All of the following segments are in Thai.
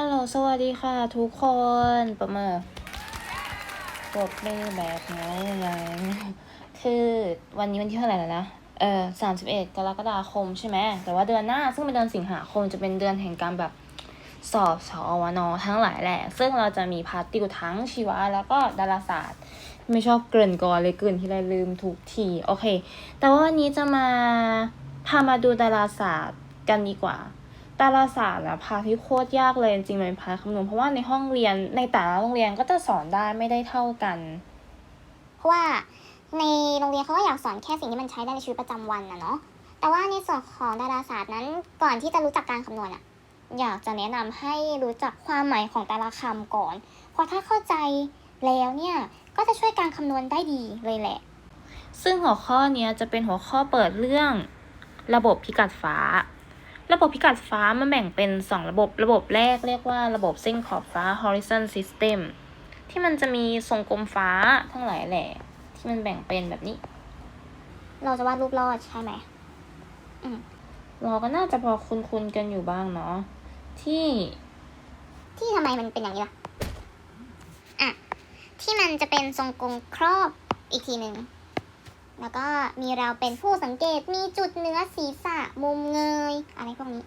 ฮัลโหล สวัสดีค่ะ ทุกคน ประเมินปรบมือแบบไงไงคือวันนี้วันที่เท่าไหร่แล้วนะ เออสามสิบเอ็ดกรกฎาคมใช่ไหม แต่ว่าเดือนหน้า ซึ่งเป็นเดือนสิงหาคมจะเป็นเดือนแห่งการแบบสอบสอวนอทั้งหลายแหละ ซึ่งเราจะมีพาร์ติวทั้งชีวะแล้วก็ดาราศาสตร์ ไม่ชอบเกริ่นก่อนเลยเกริ่นที่ไรลืมทุกที โอเค แต่ว่าวันนี้จะมาพามาดูดาราศาสตร์กันดีกว่า ดาราศาสตร์นะพาที่โคตรยากเลยจริงๆมันเป็นพาคำนวณเพราะว่าในห้องเรียนในแต่ละโรงเรียนก็จะสอนได้ไม่ได้เท่ากัน เพราะว่าในโรงเรียนเขาก็อยากสอนแค่สิ่งที่มันใช้ได้ในชีวิตประจำวันนะเนาะแต่ว่าในส่วนของดาราศาสตร์นั้นก่อนที่จะรู้จักการคำนวณอะอยากจะแนะนำให้รู้จักความหมายของแต่ละคำก่อน เพราะถ้าเข้าใจแล้วเนี่ยก็จะช่วยการคำนวณได้ดีเลยแหละ ซึ่งหัวข้อเนี้ยจะเป็นหัวข้อเปิดเรื่อง ระบบพิกัดฟ้า ระบบพิกัดฟ้ามันแบ่งเป็น 2 ระบบ ระบบแรกเรียกว่าระบบเส้นขอบฟ้า horizon system ที่มันจะมีทรงกลมฟ้าทั้งหลายแหละที่มันแบ่งเป็นแบบนี้ เราจะวาดรูปรอดใช่ไหมเราก็น่าจะพอคุ้นๆกันอยู่บ้างเนาะที่ ที่ทำไมมันเป็นอย่างนี้ล่ะอะ ที่มันจะเป็นทรงกลมครอบอีกทีหนึ่ง แล้วก็มีเราเป็นผู้สังเกตมีจุดเนื้อศีรษะมุมเงย อะไรพวกนี้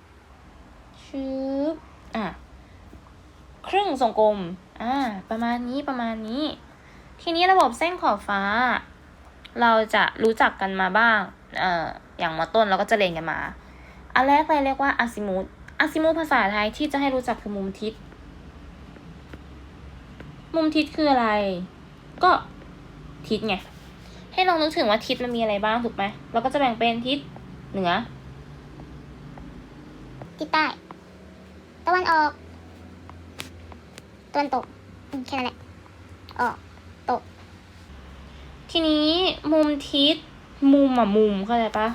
ชืบอะครึ่งทรงกลม อ่า ประมาณนี้ประมาณนี้ ทีนี้ระบบเส้นขอบฟ้า เราจะรู้จักกันมาบ้าง เอ่อ อย่างมอต้นเราก็จะเรียนกันมา อันแรกเลยเรียกว่าอาซิมุตอาซิมุตภาษาไทยที่จะให้รู้จักคือมุมทิศ มุมทิศคืออะไร ก็ทิศไง ให้ลองนึกถึงว่าทิศมันมีอะไรบ้างถูกไหมเราก็จะแบ่งเป็นทิศเหนือ ทิศใต้ ตะวันออก ตะวันตกอืมแค่นั้นแหละ ออก ตก ทีนี้มุมทิศ มุมอะมุมเข้าใจปะ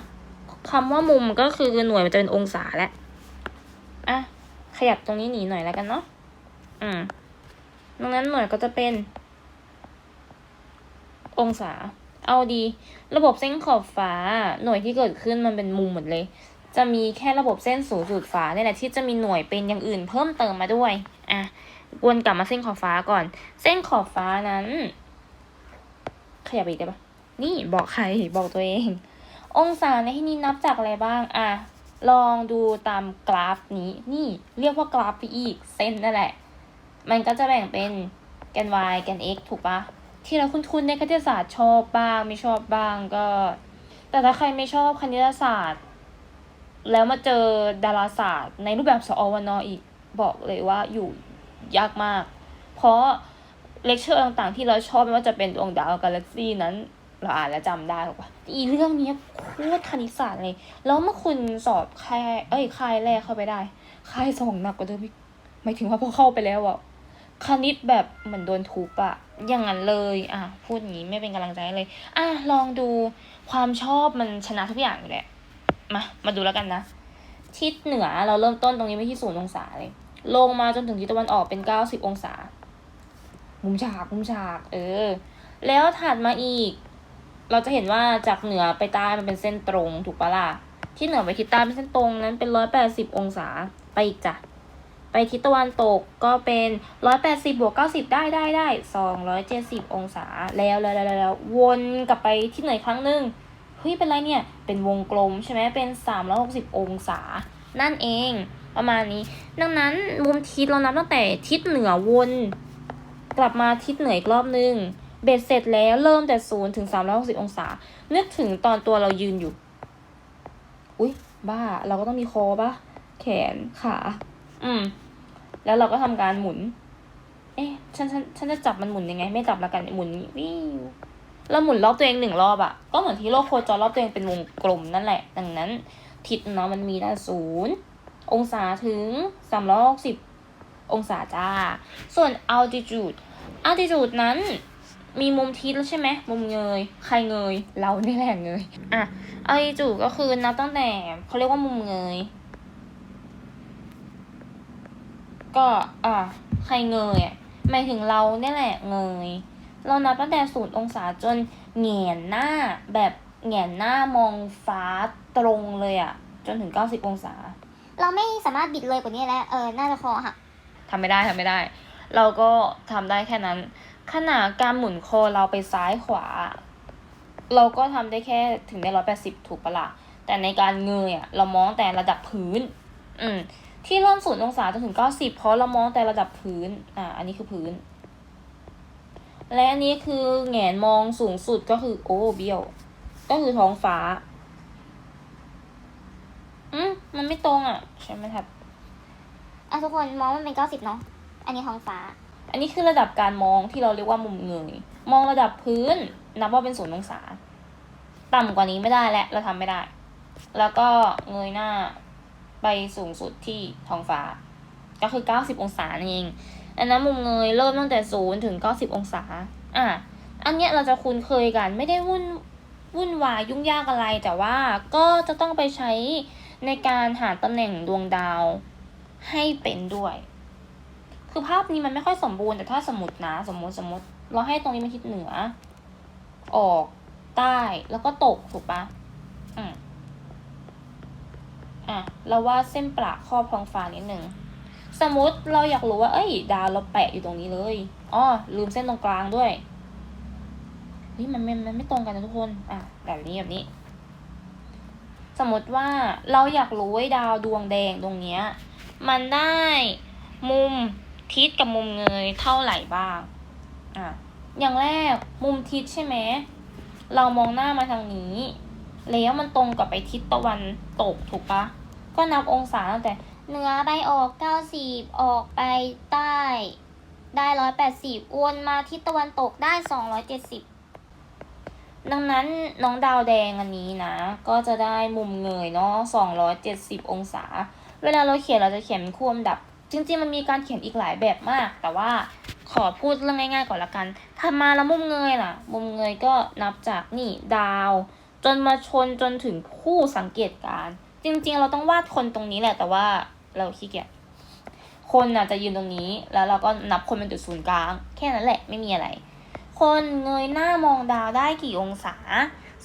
คำว่ามุมก็คือหน่วยมันจะเป็นองศาแหละ อะ ขยับตรงนี้หนีหน่อยแล้วกันเนาะ อืมดังนั้นหน่วยก็จะเป็น องศา เอาดี ระบบเส้นขอบฟ้า หน่วยที่เกิดขึ้นมันเป็นมุมหมดเลย จะมีแค่ระบบเส้นศูนย์สูตรฟ้าเนี่ยแหละที่จะมีหน่วยเป็นอย่างอื่นเพิ่มเติมมาด้วย อะ วนกลับมาเส้นขอบฟ้าก่อน เส้นขอบฟ้านั้น ขยับอีกได้ปะนี่บอกใครบอกตัวเอง องศาในที่นี้นับจากอะไรบ้าง อะ ลองดูตามกราฟนี้ นี่เรียกว่ากราฟไปอีก เส้นนั่นแหละ มันก็จะแบ่งเป็นแกน y แกน x ถูกปะ ที่เราคุ้นๆในคณิตศาสตร์ชอบบ้างไม่ชอบบ้างก็ แต่ถ้าใครไม่ชอบคณิตศาสตร์ แล้วมาเจอดาราศาสตร์ ในรูปแบบสอวนออีกบอกเลยว่าอยู่ยากมาก เพราะเลคเชอร์ต่างๆ ที่เราชอบไม่ว่าจะเป็นดวงดาวกาแล็กซี่นั้นเราอ่านแล้วจำได้หรอกปะอีเรื่องนี้โคตรคณิตศาสตร์เลย แล้วเมื่อคุณสอบค่ายเอ้ยค่ายแรกเข้าไปได้ค่ายสองหนักกว่าเดิมอีกหมายถึงว่าพอเข้าไปแล้วอะ คณิตแบบเหมือนโดนทุบอะอย่างนั้นเลย อะ พูดอย่างนี้ไม่เป็นกำลังใจเลย อะ ลองดูความชอบมันชนะทุกอย่างอยู่แหละ มา มาดูแล้วกันนะ ทิศเหนือเราเริ่มต้นตรงนี้ไม่ที่ศูนย์องศาเลย ลงมาจนถึงทิศตะวันออกเป็นเก้าสิบองศา มุมฉาก มุมฉาก เออ แล้วถัดมาอีก เราจะเห็นว่าจากเหนือไปใต้มันเป็นเส้นตรงถูกปะล่ะ ที่เหนือไปทิศใต้เป็นเส้นตรงนั้นเป็นร้อยแปดสิบองศา ไปอีกจ้ะ ไปทิศตะวันตกก็เป็นร้อยแปดสิบบวกเก้าสิบได้ได้ได้สองร้อยเจ็ดสิบองศาแล้วแล้วแล้วแล้ววนกลับไปที่เหนืออกครั้งหนึ่งเฮ้ยเป็นไรเนี่ย เป็นวงกลมใช่ไหมเป็นสามร้อยหกสิบองศา นั่นเองประมาณนี้ ดังนั้นมุมทิศเรานับตั้งแต่ทิศเหนือวนกลับมาทิศเหนืออีกรอบนึง เบ็ดเสร็จแล้วเริ่มแต่ศูนย์ถึงสามร้อยหกสิบองศา นึกถึงตอนตัวเรายืนอยู่ อุ๊ย บ้า เราก็ต้องมีคอปะแขน ขา อืม แล้วเราก็ทำการหมุน เอ๊ะฉันฉันฉันจะจับมันหมุนยังไง ไม่จับแล้วกันหมุนวิวเราหมุนรอบตัวเองหนึ่งรอบอะก็เหมือนที่โลกโคจรรอบตัวเองเป็นวงกลมนั่นแหละ ดังนั้น ทิศเนาะมันมีด้ศูนย์องศาถึงสามร้อยหกสิบองศาจ้า ส่วน altitude altitude นั้นมีมุมทิศแล้วใช่ไหม มุมเงย ใครเงย เรานี่แหละเงย อะ altitude ก็คือนับตั้งแต่เขาเรียกว่ามุมเงย ก็อะใครเงยอะหมายถึงเราเนี่ยแหละเงย เรานับตั้งแต่ศูนย์องศาจนแหงนหน้าแบบแหงนหน้ามองฟ้าตรงเลยอะจนถึงเก้าสิบองศา เราไม่สามารถบิดเลยกว่านี้แล้ว เออ น่าจะคอหักทำไม่ได้ทำไม่ได้ เราก็ทำได้แค่นั้นขนาดการหมุนคอเราไปซ้ายขวา เราก็ทำได้แค่ถึงได้ร้อยแปดสิบถูกปะละ่ะแต่ในการเงยอะเรามองแต่ระดับพื้น อืม ที่เริ่มศูนย์องศาจนถึงเก้าสิบเพราะเรามองแต่ระดับพื้น อ่า อันนี้คือพื้น และอันนี้คือแหงนมองสูงสุดก็คือโอ้เบี้ยว ก็คือท้องฟ้า อืมมันไม่ตรงอะ ใช่ไหมครับ อะทุกคนมองมันเป็นเก้าสิบเนาะ อันนี้ท้องฟ้า อันนี้คือระดับการมองที่เราเรียกว่ามุมเงย มองระดับพื้น นับว่าเป็นศูนย์องศา ต่ำกว่านี้ไม่ได้แล้วเราทำไม่ได้ แล้วก็เงยหน้า ไปสูงสุดที่ท้องฟ้า ก็คือ 90 องศานั่นเองอันนั้นมุมเงยเริ่มตั้งแต่ศูนย์ถึง 90 องศา อะ อันเนี้ยเราจะคุ้นเคยกัน ไม่ได้วุ่นวุ่นวายยุ่งยากอะไร แต่ว่าก็จะต้องไปใช้ในการหาตำแหน่งดวงดาวให้เป็นด้วย คือภาพนี้มันไม่ค่อยสมบูรณ์แต่ถ้าสมมตินะ สมมติสมมติ เราให้ตรงนี้มันทิศเหนือ ออกใต้แล้วก็ตกถูกปะอืม อะเราว่าดเส้นประครอบท้องฟ้านิดหนึ่งสมมติเราอยากรู้ว่า เอ้ย ดาวเราแปะอยู่ตรงนี้เลยอ๋อลืมเส้นตรงกลางด้วย นี่มันมันมันไม่ตรงกันนะทุกคน อะแบบนี้แบบนี้ สมมติว่าเราอยากรู้ว่าดาวดวงแดงตรงเนี้ย มันได้มุมทิศกับมุมเงยเท่าไหร่บ้าง อะ อย่างแรกมุมทิศใช่ไหม เรามองหน้ามาทางนี้ แล้วมันตรงกับไปทิศตะวันตกถูกปะก็นับองศาตั้งแต่เหนือไปออกเก้าสิบออกไปใต้ ได้ร้อยแปดสิบวนมาทิศตะวันตกได้สองร้อยเจ็ดสิบดังนั้นน้องดาวแดงอันนี้นะ ก็จะได้มุมเงยเนาะ270องศา เวลาเราเขียนเราจะเขียนคู่ลำดับ จริงๆมันมีการเขียนอีกหลายแบบมาก แต่ว่าขอพูดเรื่องง่ายๆก่อนละกันทำมาแล้วมุมเงยล่ะ มุมเงยก็นับจากนี่ดาว จนมาชนจนถึงคู่สังเกตการณ์จริง ๆ เราต้องวาดคนตรงนี้แหละ แต่ว่าเราขี้เกียจคนน่ะจะยืนตรงนี้ แล้วเราก็นับคนเป็นจุดศูนย์กลาง แค่นั้นแหละไม่มีอะไร คนเงยหน้ามองดาวได้กี่องศา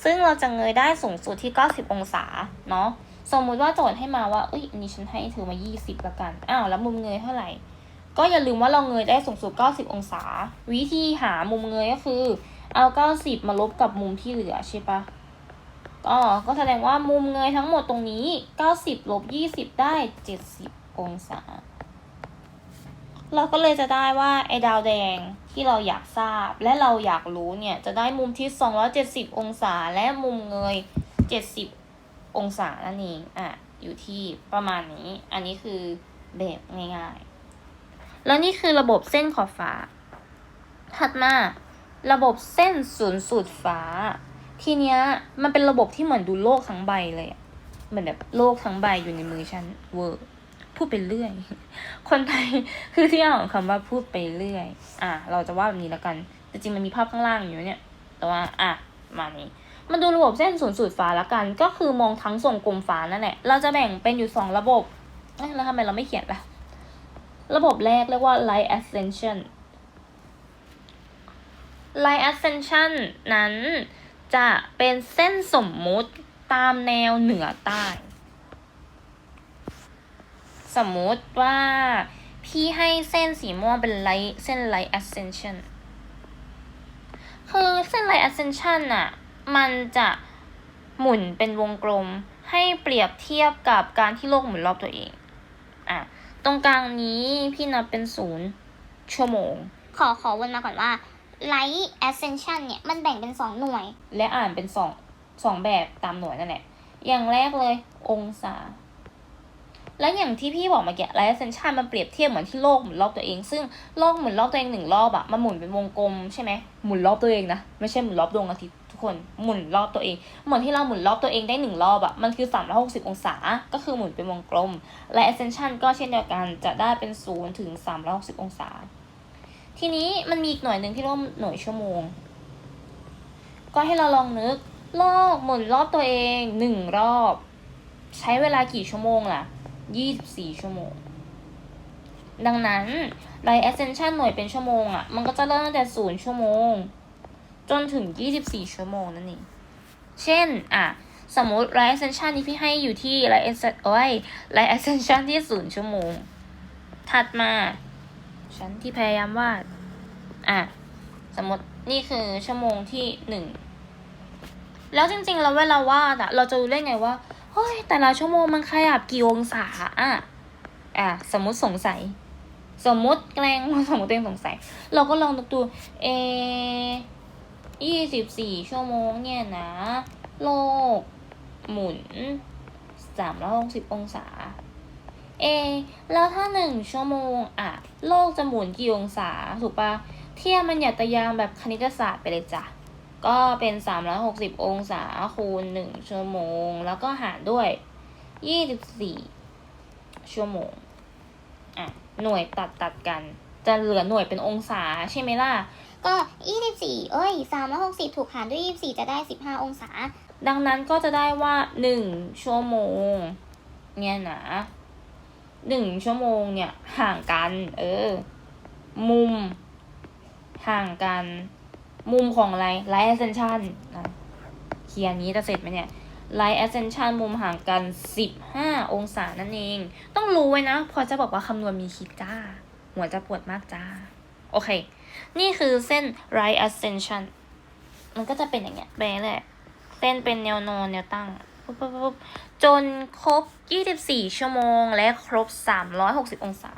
ซึ่งเราจะเงยได้สูงสุดที่ 90 องศาเนาะสมมุติว่าโจทย์ให้มาว่าเอ้ยอันนี้ฉันให้เธอมา 20ละกันอ้าวแล้วมุมเงยเท่าไหร่ก็อย่าลืมว่าเราเงยได้สูงสุด 90 องศา วิธีหามุมเงยก็คือ เอา 90 มาลบกับมุมที่เหลือใช่ปะ ก็ก็แสดงว่ามุมเงยทั้งหมดตรงนี้ 90ลบ20 ได้ 70 องศา เราก็เลยจะได้ว่าไอ้ดาวแดงที่เราอยากทราบและเราอยากรู้เนี่ย จะได้มุมที่ 270 องศาและมุมเงย 70 องศานั่นเองอะอยู่ที่ประมาณนี้ อันนี้คือแบบง่ายๆ แล้วนี่คือระบบเส้นขอบฟ้า ถัดมา ระบบเส้นศูนย์สูตรฟ้า ทีเนี้ยมันเป็นระบบที่เหมือนดูโลกทั้งใบเลยอะเหมือนแบบโลกทั้งใบอยู่ในมือฉันเวอร์พูดไปเรื่อย คนไทยคือที่เอาของคำว่าพูดไปเรื่อย อะเราจะว่าแบบนี้แล้วกัน แต่จริงมันมีภาพข้างล่างอยู่เนี่ย แต่ว่าอะมานี้มาดูระบบเส้นศูนย์สูตรฟ้าละกัน ก็คือมองทั้งทรงกลมฟ้านั่นแหละ เราจะแบ่งเป็นอยู่สองระบบแล้วทำไมเราไม่เขียนล่ะ ระบบแรกเรียกว่า light ascension light ascension นั้น จะเป็นเส้นสมมุติตามแนวเหนือใต้ สมมุติว่าพี่ให้เส้นสีม่วงเป็น light เส้น light ascension คือเส้น light ascension น่ะมันจะหมุนเป็นวงกลมให้เปรียบเทียบกับการที่โลกหมุนรอบตัวเอง อะ ตรงกลางนี้พี่นับเป็นศูนย์ชั่วโมง ขอขอวนมาก่อนว่า light ascension เนี่ย มันแบ่งเป็นสองหน่วย และอ่านเป็นสองสองแบบตามหน่วยนั่นแหละ อย่างแรกเลยองศา และอย่างที่พี่บอกเมื่อกี้ไลท์เซนชันมันเปรียบเทียบเหมือนที่โลกหมุนรอบตัวเอง ซึ่งโลกหมุนรอบตัวเองหนึ่งรอบอะมันหมุนเป็นวงกลมใช่ไหมหมุนรอบตัวเองนะไม่ใช่หมุนรอบดวงอาทิตย์ทุกคนหมุนรอบตัวเอง เหมือนที่เราหมุนรอบตัวเองได้หนึ่งรอบอะมันคือ 360 องศา ก็คือหมุนเป็นวงกลม และ ascension ก็เช่นเดียวกันจะได้เป็น0ถึง360 องศา ทีนี้มันมีอีกหน่วยหนึ่งที่เรียกว่าหน่วยชั่วโมง ก็ให้เราลองนึกโลกหมุนรอบตัวเองหนึ่งรอบ ใช้เวลากี่ชั่วโมงล่ะ24ชั่วโมง ดังนั้น Light Ascension หน่วยเป็นชั่วโมงอะ่ะ มันก็จะเริ่มตั้งแต่0ชั่วโมง จนถึง24ชั่วโมงนั่นเองเช่น อะ สมมติ Light Ascension ที่พี่ให้อยู่ที่ Light Ascension โอ้ย Light Ascension ที่0ชั่วโมง ถัดมา ฉันที่พยายามวาด อะ สมมตินี่คือชั่วโมงที่หนึ่ง แล้วจริงๆแล้วเวลาวาดอะเราจะรู้ได้ไงว่า เฮ้ย แต่ละชั่วโมงมันขยับกี่องศา อะ อะ สมมติสงสัย สมมติแกล้งสมมติตัวเองสงสัย เราก็ลองดูดูเอยี่สิบสี่ชั่วโมงเนี่ยนะ โลก หมุนสามร้อยหกสิบองศา เอ แล้วถ้าหนึ่งชั่วโมงอะโลกจะหมุนกี่องศาถูกปะเทียบมันอย่าตะยางแบบคณิตศาสตร์ไปเลยจ้ะ ก็เป็นสามร้อยหกสิบองศาคูณหนึ่งชั่วโมง แล้วก็หารด้วยยี่สิบสี่ชั่วโมง อะ หน่วยตัดตัดกัน จะเหลือหน่วยเป็นองศาใช่ไหมล่ะ ก็ยี่สิบสี่เอ้ยสามร้อยหกสิบถูกหารด้วยยี่สิบสี่จะได้สิบห้าองศา ดังนั้นก็จะได้ว่าหนึ่งชั่วโมง เนี่ยนะ หนึ่งชั่วโมงเนี่ย ห่างกัน เออ มุม ห่างกัน มุมของอะไรไลท์ ascension นเขียนนี้จะเสร็จไหมเนี่ยไลท์ ascension มุมห่างกันสิบห้าองศานั่นเอง ต้องรู้ไว้นะ พอจะบอกว่าคำนวณมีคิดจ้า หัวจะปวดมากจ้า โอเค นี่คือเส้น right ascension มันก็จะเป็นอย่างเงี้ยไปเรื่อยเส้นเป็นแนวนอนแนวตั้งปุ๊บปุ๊บปุ๊บ จนครบ 24 ชั่วโมง และครบ 360 องศา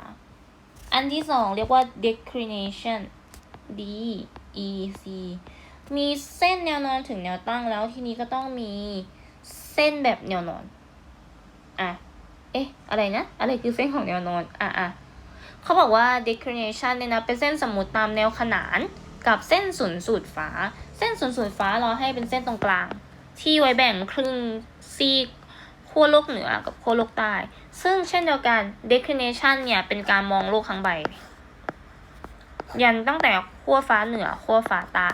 อันที่สองเรียกว่า declination D E C มีเส้นแนวนอนถึงแนวตั้งแล้วทีนี้ก็ต้องมีเส้นแบบแนวนอน อะ เอ๊ะ อะไรนะ อะไรคือเส้นของแนวนอน อะอะเขาบอกว่า declination เนี่ยนะ เป็นเส้นสมมติตามแนวขนานกับเส้นศูนย์สูตรฟ้า เส้นศูนย์สูตรฟ้าเราให้เป็นเส้นตรงกลาง ที่ไว้แบ่งครึ่งซีก ขั้วโลกเหนือกับขั้วโลกใต้ ซึ่งเช่นเดียวกัน declination เนี่ยเป็นการมองโลกทั้งใบ ยันตั้งแต่ขั้วฟ้าเหนือขั้วฟ้าใต้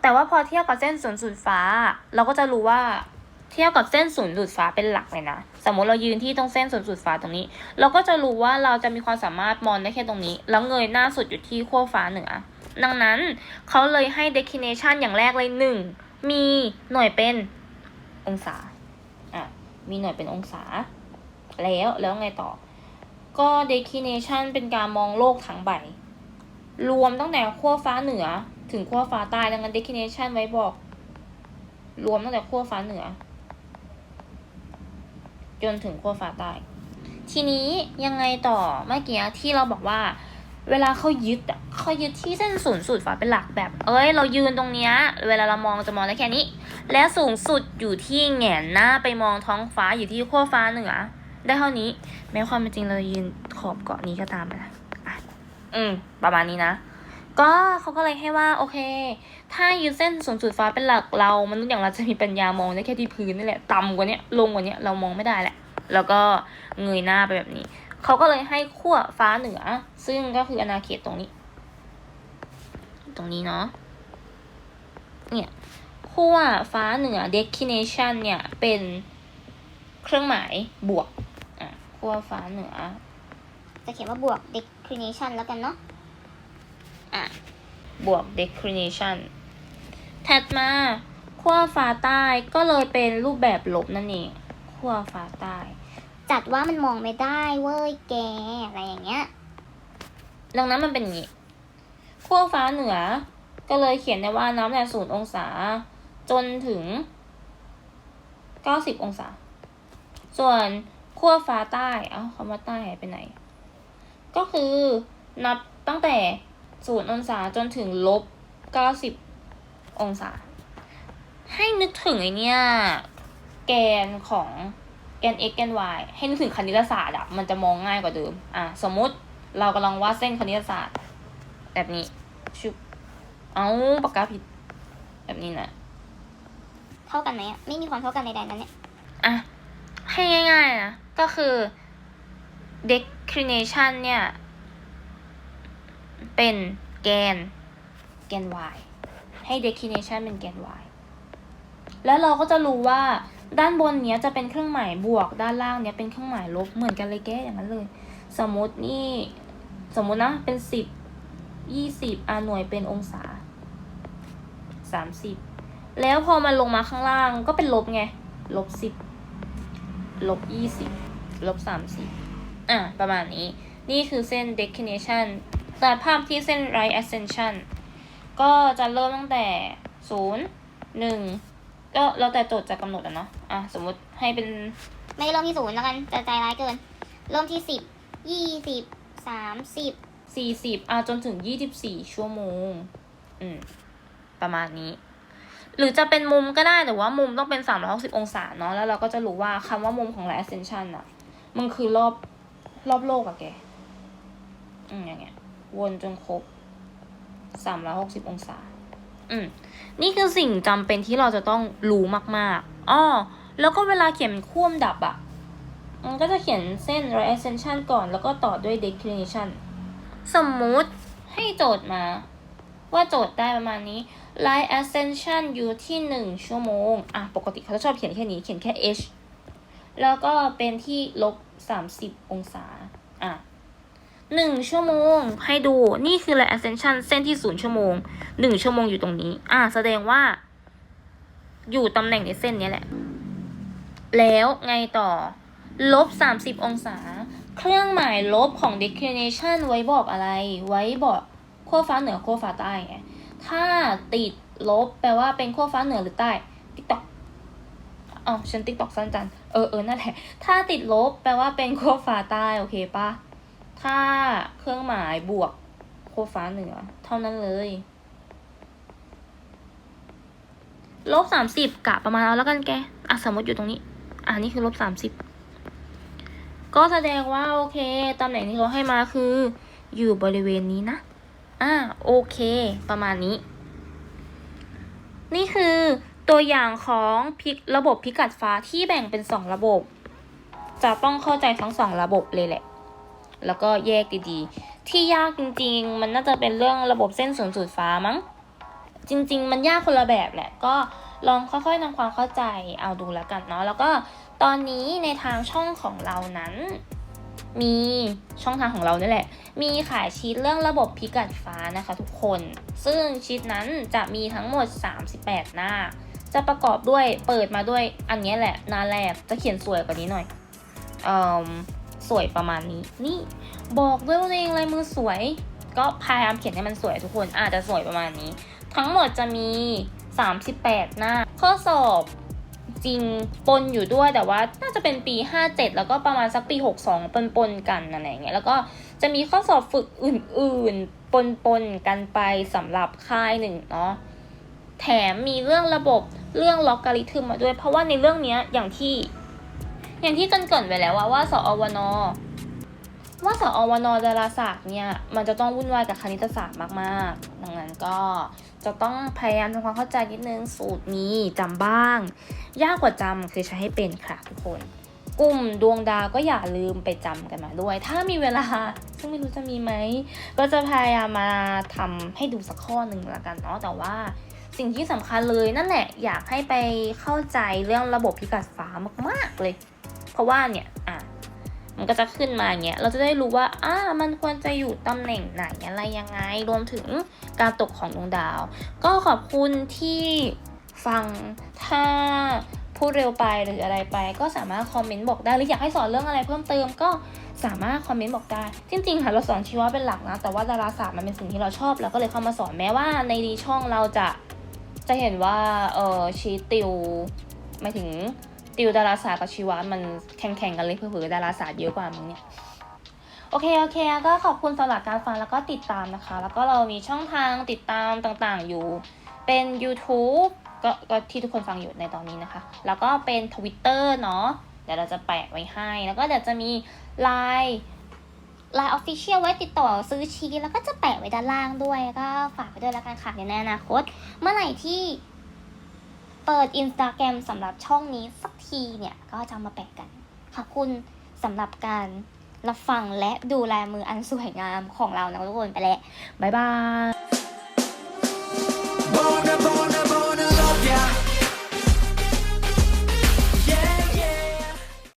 แต่ว่าพอเทียบกับเส้นศูนย์สูตรฟ้า เราก็จะรู้ว่าเทียบกับเส้นศูนย์สูตรฟ้าเป็นหลักเลยนะ สมมติเรายืนที่ตรงเส้นศูนย์สูตรฟ้าตรงนี้ เราก็จะรู้ว่าเราจะมีความสามารถมองได้แค่ตรงนี้ แล้วเงยหน้าสุดอยู่ที่ขั้วฟ้าเหนือ ดังนั้นเขาเลยให้ declination อย่างแรกเลยหนึ่งมีหน่วยเป็นองศา มีหน่วยเป็นองศา แล้วแล้วไงต่อ ก็ declination เป็นการมองโลกทั้งใบ รวมตั้งแต่ขั้วฟ้าเหนือถึงขั้วฟ้าใต้ดังนั้น declination ไว้บอก รวมตั้งแต่ขั้วฟ้าเหนือ จนถึงขั้วฟ้าใต้ทีนี้ยังไงต่อเมื่อกี้ที่เราบอกว่า เวลาเขายึดอะเขายึดที่เส้นศูนย์สูตรฟ้าเป็นหลักแบบ เอ้ย เรายืนตรงเนี้ย เวลาเรามองจะมองได้แค่นี้ และสูงสุดอยู่ที่แงนหน้าไปมองท้องฟ้าอยู่ที่ขั้วฟ้าเหนือ ได้เท่านี้ แม้ความเป็นจริงเรายืนขอบเกาะนี้ก็ตามนะอืม ประมาณนี้นะ ก็เขาก็เลยให้ว่า โอเค ถ้ายึดเส้นศูนย์สูตรฟ้าเป็นหลักเรา มนุษย์อย่างเราจะมีปัญญามองได้แค่ที่พื้นนี่แหละ ต่ำกว่านี้ลงกว่านี้เรามองไม่ได้แหละ แล้วก็เงยหน้าไปแบบนี้ เขาก็เลยให้ขั้วฟ้าเหนือ ซึ่งก็คืออาณาเขตตรงนี้ ตรงนี้เนาะเนี่ยขั้วฟ้าเหนือ declination เนี่ยเป็นเครื่องหมายบวกอะขั้วฟ้าเหนือ จะเขียนว่าบวก declination แล้วกันเนาะอะบวก declination ถัดมาขั้วฟ้าใต้ก็เลยเป็นรูปแบบลบนั่นเองขั้วฟ้าใต้ จัดว่ามันมองไม่ได้เว้ยแกอะไรอย่างเงี้ย ดังนั้นมันเป็นอย่างนี้ขั้วฟ้าเหนือ ก็เลยเขียนได้ว่าน้ำแต่ศูนย์องศา จนถึง90องศา ส่วนขั้วฟ้าใต้ เอ้าคำว่าใต้หายไปไหน ก็คือนับตั้งแต่ศูนย์องศาจนถึงลบ90องศา ให้นึกถึงไอเนี้ยแกนของ แกน x แกน y ให้นึกถึงคณิตศาสตร์อะมันจะมองง่ายกว่าเดิม อะ สมมติเรากำลังวาดเส้นคณิตศาสตร์ แบบนี้ ชุบ เอาปากกาผิด แบบนี้นะเท่ากันไหมอะไม่มีความเท่ากันใดๆนั้นเนี่ย อะ ให้ง่ายๆนะก็คือ declination เนี่ย เป็นแกน แกน y ให้ declination เป็นแกน y แล้วเราก็จะรู้ว่า ด้านบนเนี้ยจะเป็นเครื่องหมายบวก ด้านล่างเนี้ยเป็นเครื่องหมายลบเหมือนกันเลยแก้อย่างนั้นเลย สมมตินี่สมมตินะเป็นสิบยี่สิบอ่าหน่วยเป็นองศาสามสิบแล้วพอมันลงมาข้างล่างก็เป็นลบไงลบสิบลบยี่สิบลบสามสิบอะประมาณนี้ นี่คือเส้น declination แต่ภาพที่เส้น right ascension ก็จะเริ่มตั้งแต่ศูนย์หนึ่งก็แล้วแต่โจทย์จะกำหนดอะเนาะ อะสมมติให้เป็น ไม่ได้เริ่มที่ศูนย์แล้วกันจะใจร้ายเกิน เริ่มที่สิบยี่สิบสามสิบสี่สิบอะจนถึงยี่สิบสี่ชั่วโมง อืม ประมาณนี้ หรือจะเป็นมุมก็ได้แต่ว่ามุมต้องเป็นสามร้อยหกสิบองศาเนาะแล้วเราก็จะรู้ว่าคำว่ามุมของ Light Ascension อะมันคือรอบรอบโลกอะแก อืมอย่างเงี้ย วนจนครบสามร้อยหกสิบองศา อืม นี่คือสิ่งจำเป็นที่เราจะต้องรู้มาก ๆ อ้อ แล้วก็เวลาเขียนเป็นควมดับอะมันก็จะเขียนเส้น right ascension ก่อนแล้วก็ต่อด้วย declination สมมุติให้โจทย์มา ว่าโจทย์ได้ประมาณนี้ line ascension อยู่ที่หนึ่งชั่วโมง อะ ปกติเขาจะชอบเขียนแค่นี้ เขียนแค่ h แล้วก็เป็นที่ลบสามสิบองศา อะหนึ่งชั่วโมงให้ดูนี่คือ line ascension เส้นที่ศูนย์ชั่วโมงหนึ่งชั่วโมงอยู่ตรงนี้ อะแสดงว่า อยู่ตำแหน่งในเส้นนี้แหละ แล้วไงต่อ ลบสามสิบองศา เครื่องหมายลบของ declination ไว้บอกอะไร ไว้บอกขั้วฟ้าเหนือขั้วฟ้าใต้ไง ถ้าติดลบแปลว่าเป็นขั้วฟ้าเหนือหรือใต้ ติ๊กตอกอ๋อฉันติ๊กตอกสั้นจังเออเออนั่นแหละ ถ้าติดลบแปลว่าเป็นขั้วฟ้าใต้โอเคปะถ้าเครื่องหมายบวกขั้วฟ้าเหนือ เท่านั้นเลยลบสามสิบกะประมาณเอาแล้วกันแก อะ สมมติอยู่ตรงนี้ อะนี่คือลบสามสิบก็แสดงว่าโอเคตำแหน่งที่เขาให้มาคือ อยู่บริเวณนี้นะ อ่าโอเค ประมาณนี้ นี่คือตัวอย่างของพิกระบบพิกัดฟ้าที่แบ่งเป็นสองระบบ จะต้องเข้าใจทั้งสองระบบเลยแหละ แล้วก็แยกดีๆ ที่ยากจริงๆ มันน่าจะเป็นเรื่องระบบเส้นศูนย์สูตรฟ้ามั้ง จริง ๆ มันยากคนละแบบแหละ ก็ลองค่อยๆทำความเข้าใจเอาดูแล้วกันเนาะ แล้วก็ ตอนนี้ในทางช่องของเรานั้น มีช่องทางของเรานี่แหละ มีขายชีตเรื่องระบบพิกัดฟ้านะคะทุกคน ซึ่งชีตนั้นจะมีทั้งหมด 38 หน้า จะประกอบด้วยเปิดมาด้วยอันนี้แหละหน้าแรกจะเขียนสวยกว่านี้หน่อยเออสวยประมาณนี้ นี่บอกด้วยว่าตัวเองลายมือสวย ก็พยายามเขียนให้มันสวยทุกคนอาจจะสวยประมาณนี้ ทั้งหมดจะมี 38 หน้า ข้อสอบ จริงปนอยู่ด้วยแต่ว่าน่าจะเป็นปี 57 แล้วก็ประมาณสักปี 62 ปนปนกันอะไรอย่างเงี้ยแล้วก็จะมีข้อสอบฝึกอื่นๆ ปนปนกันไปสำหรับค่ายหนึ่งเนาะแถมมีเรื่องระบบเรื่องล็อกการิทึมมาด้วย เพราะว่าในเรื่องเนี้ยอย่างที่ อย่างที่กันเกิดไปแล้วว่าว่าสอวน ว่าสอวนดาราศาสตร์เนี่ยมันจะต้องวุ่นวายกับคณิตศาสตร์มากๆ ดังนั้นก็จะต้องพยายามทำความเข้าใจนิดนึงสูตรนี้จำบ้าง ยากกว่าจำคือใช้ให้เป็นค่ะทุกคนกลุ่มดวงดาวก็อย่าลืมไปจำกันมาด้วย ถ้ามีเวลา ซึ่งไม่รู้จะมีไหม ก็จะพยายามมาทำให้ดูสักข้อหนึ่งละกันเนาะแต่ว่าสิ่งที่สำคัญเลยนั่นแหละอยากให้ไปเข้าใจเรื่องระบบพิกัดฟ้ามาก ๆเลย เพราะว่าเนี่ยอะ มันก็จะขึ้นมาอย่างเงี้ย เราจะได้รู้ว่าอ่ามันควรจะอยู่ตำแหน่งไหนอะไรยังไง รวมถึงการตกของดวงดาว ก็ขอบคุณที่ฟังถ้าพูดเร็วไปหรืออะไรไป ก็สามารถคอมเมนต์บอกได้หรืออยากให้สอนเรื่องอะไรเพิ่มเติมก็สามารถคอมเมนต์บอกได้ จริงๆค่ะเราสอนชีวะเป็นหลักนะ แต่ว่าดาราศาสตร์มันเป็นสิ่งที่เราชอบเราก็เลยเข้ามาสอนแม้ว่าในดีช่องเราจะจะเห็นว่าเออชีติวหมายถึง ติวดาราศาสตร์กับชีวะมันแข่งๆกันเลยเผื่อๆดาราศาสตร์เยอะกว่ามึงเนี่ยโอเคโอเคก็ขอบคุณสำหรับการฟังแล้วก็ติดตามนะคะ แล้วก็เรามีช่องทางติดตามต่างๆอยู่ เป็น YouTube ก็ก็ที่ทุกคนฟังอยู่ในตอนนี้นะคะ แล้วก็เป็น Twitter เนาะเดี๋ยวเราจะแปะไว้ให้ แล้วก็เดี๋ยวจะมี Line Line Official ไว้ติดต่อซื้อชีแล้วก็จะแปะไว้ด้านล่างด้วยก็ฝากไว้ด้วยแล้วกันค่ะในอนาคต เมื่อไหร่ที่ เปิด Instagram สำหรับช่องนี้สักทีเนี่ย ก็จะมาแปะกัน ขอบคุณสำหรับการรับฟังและดูแลมืออันสวยงามของเรานะทุกคนไปแล้ว บ๊ายบาย